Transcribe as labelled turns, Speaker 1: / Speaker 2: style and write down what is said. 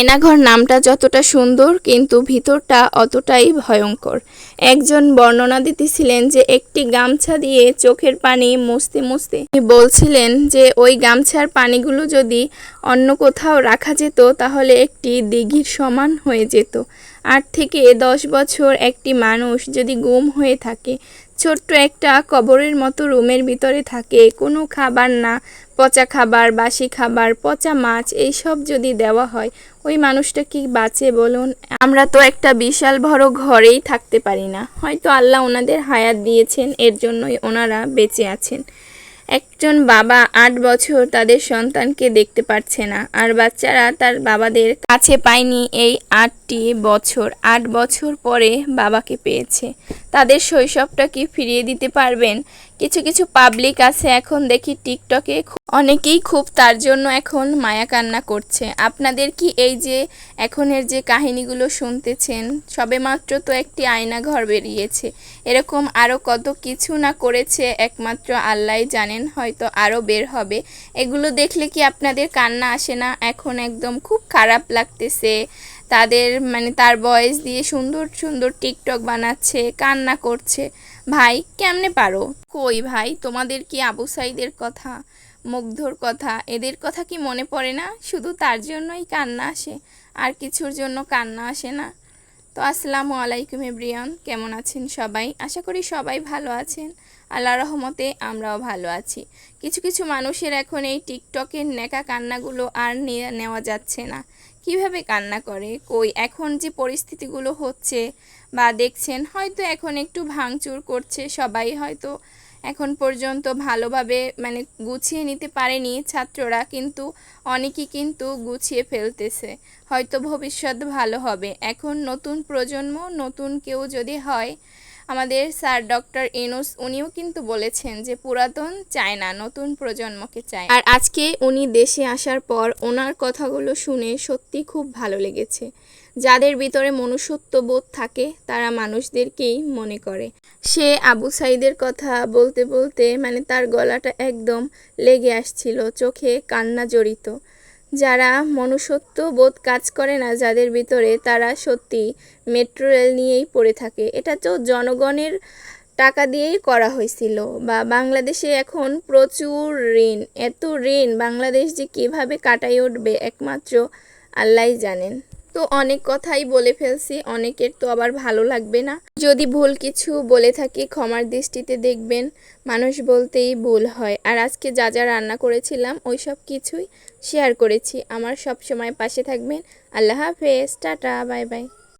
Speaker 1: আয়নাঘর নামটা যতটা সুন্দর, কিন্তু ভিতরটা অতটাই ভয়ঙ্কর। একজন বর্ণনা দিতেছিলেন যে একটি গামছা দিয়ে চোখের পানি মুছতে মুছতে বলছিলেন যে ওই গামছার পানিগুলো যদি অন্য কোথাও রাখা যেত, তাহলে একটি দিঘির সমান হয়ে যেত। আট থেকে দশ বছর একটি মানুষ যদি গুম হয়ে থাকে ছোট্ট একটা কবরের মতো রুমের ভিতরে থাকে। কোনো খাবার না, পচা খাবার, বাসি খাবার, পচা মাছ, এইসব যদি দেওয়া হয়, ওই মানুষটা কি বাঁচে বলুন? আমরা তো একটা বিশাল বড় ঘরেই থাকতে পারি না। হয়তো আল্লাহ ওনাদের হায়াত দিয়েছেন, এর জন্যই ওনারা বেঁচে আছেন। একজন বাবা আট বছর তাদের সন্তানকে দেখতে পারছে না, আর বাচ্চারা তার বাবাদের কাছে পায়নি। এই আটটি বছর, আট বছর পরে বাবাকে পেয়েছে। তাদের শৈশবটা কি ফিরিয়ে দিতে পারবেন? কিছু কিছু পাবলিক আছে এখন দেখি টিকটকে অনেকেই খুব তার জন্য এখন মায়া কান্না করছে। আপনাদের কি এই যে এখনের যে কাহিনীগুলো শুনতেছেন সবেমাত্র তো একটি আয়না ঘর বেরিয়েছে। এরকম আরও কত কিছু না করেছে একমাত্র আল্লাহ জানেন, হয়তো আরও বের হবে। এগুলো দেখলে কি আপনাদের কান্না আসে না? এখন একদম খুব খারাপ লাগতেছে। তাদের মানে তার বয়স দিয়ে সুন্দর সুন্দর টিকটক বানাচ্ছে, কান্না করছে। ভাই, কেমনে পারো? কই ভাই, তোমাদের কি আবু সাইদের কথা, মুগ্ধর কথা, এদের কথা কি মনে পড়ে না? শুধু তার জন্যই কান্না আসে, আর কিছুর জন্য কান্না আসে না। তো আসসালামু আলাইকুম এভরিয়ান, কেমন আছেন সবাই? আশা করি সবাই ভালো আছেন। আল্লাহ রহমতে আমরাও ভালো আছি। কিছু কিছু মানুষের এখন এই টিকটকের নেকা কান্নাগুলো আর নেওয়া যাচ্ছে না। কীভাবে কান্না করে? কই? এখন যে পরিস্থিতিগুলো হচ্ছে বা দেখছেন, হয়তো এখন একটু ভাঙচুর করছে সবাই, হয়তো এখন পর্যন্ত ভালোভাবে মানে গুছিয়ে নিতে পারেনি ছাত্ররা, কিন্তু অনেকেই কিন্তু গুছিয়ে ফেলতেছে। হয়তো ভবিষ্যৎ ভালো হবে। এখন নতুন প্রজন্ম, নতুন কেউ যদি হয়, আমাদের স্যার ডক্টর ইনুস উনিও কিন্তু বলেছেন যে পুরাতন চায় না, নতুন প্রজন্মকে চায়। আর আজকে উনি দেশে আসার পর ওনার কথাগুলো শুনে সত্যি খুব ভালো লেগেছে। যাদের ভিতরে মনুষ্যত্ব বোধ থাকে, তারা মানুষদেরকেই মনে করে। সে আবু সাইদের কথা বলতে বলতে মানে তার গলাটা একদম লেগে আসছিল, চোখে কান্না জড়িত। যারা মনুষ্যত্ব বোধ কাজ করে না, যাদের ভিতরে তারা সত্যি মেট্রো রেল নিয়েই পড়ে থাকে। এটা তো জনগণের টাকা দিয়েই করা হয়েছিল বা বাংলাদেশে এখন প্রচুর ঋণ। এত ঋণ বাংলাদেশ যে কীভাবে কাটাই উঠবে, একমাত্র আল্লাহই জানেন। তো অনেক কথাই বলে ফেলছি, অনেকের তো আবার ভালো লাগবে না। যদি ভুল কিছু বলে থাকি, ক্ষমার দৃষ্টিতে দেখবেন, মানুষ বলতেই ভুল হয়। আর আজকে যা যা রান্না করেছিলাম, ওই সব কিছুই শেয়ার করেছি। আমার সব সময় পাশে থাকবেন। আল্লাহ হাফেজ, টাটা, বাই বাই।